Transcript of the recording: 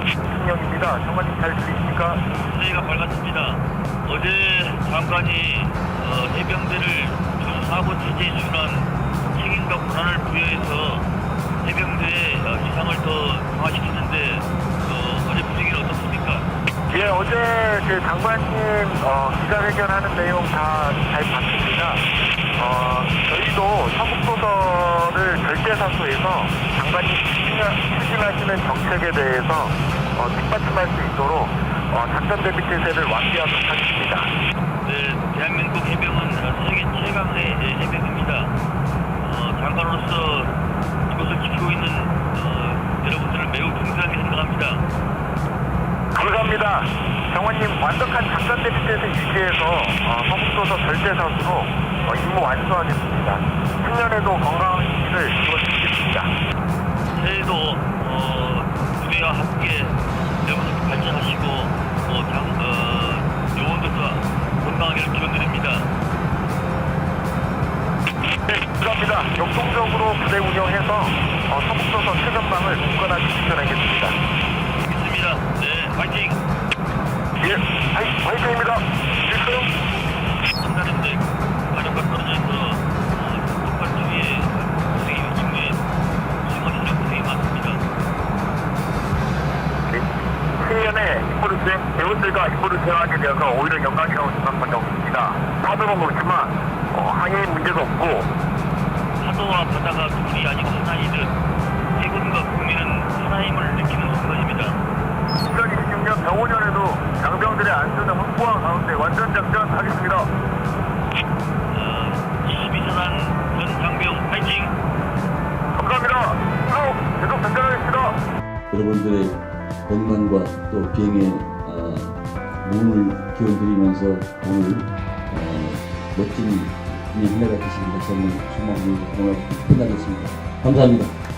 김승영입니다. 장관님 잘 들리십니까? 저희가 밝았습니다. 어제 장관이 어, 해병대를 사고 체제에 준한 책임과 권한을 부여해서 해병대의 어, 위상을 더 강화시키는데 어, 어제 분위기는 어떻습니까? 예, 어제 그 장관님 어, 기자회견하는 내용 다 잘 봤습니다. 어, 저희도 사국도서를 결재사소에서 장관님 추진- 추진하시는 정책에 대해서 어, 뒷받침할 수 있도록 어, 작전 대비 태세를 완비하도록 하겠습니다. 네, 대한민국 해병은 세계 최강의 해병입니다. 어, 장관으로서 이곳을 지키고 있는 어, 여러분들을 매우 존경하게 생각합니다. 감사합니다. 장관님 완벽한 작전 대비 태세 유지해서 어, 서북도서 결재사수로 어, 임무 완수하겠습니다. 신년에도 건강한 시기를 이루어드리겠습니다. 새해도 어, 부대와 함께 여러분들 발전하시고 어, 장, 어, 요원들과 건강하기를 기원드립니다. 네, 감사합니다. 역동적으로 부대 운영해서 어, 서북도서 최전방을 굳건하게 지켜내겠습니다. 배우들과 임무를 수행하게 되어서 오히려 영광이라고 생각한 적 없습니다. 파도는 그렇지만 어, 항해 문제도 없고 파도와 바다가 둘이 아니고 하나이듯 해군과 국민은 하나임을 느끼는 순간입니다. 2026년 병원년에도 장병들의 안전을 확보한 가운데 완전 작전하겠습니다. 어, 22사단 전 장병 화이팅! 감사합니다. 계속 계속 전전하겠습니다. 여러분들의 건강과 또 비행의 어, 문을 기원드리면서 오늘 어, 멋진 이 해가 되시길 저는 소망을 고맙게 끝나겠습니다. 감사합니다.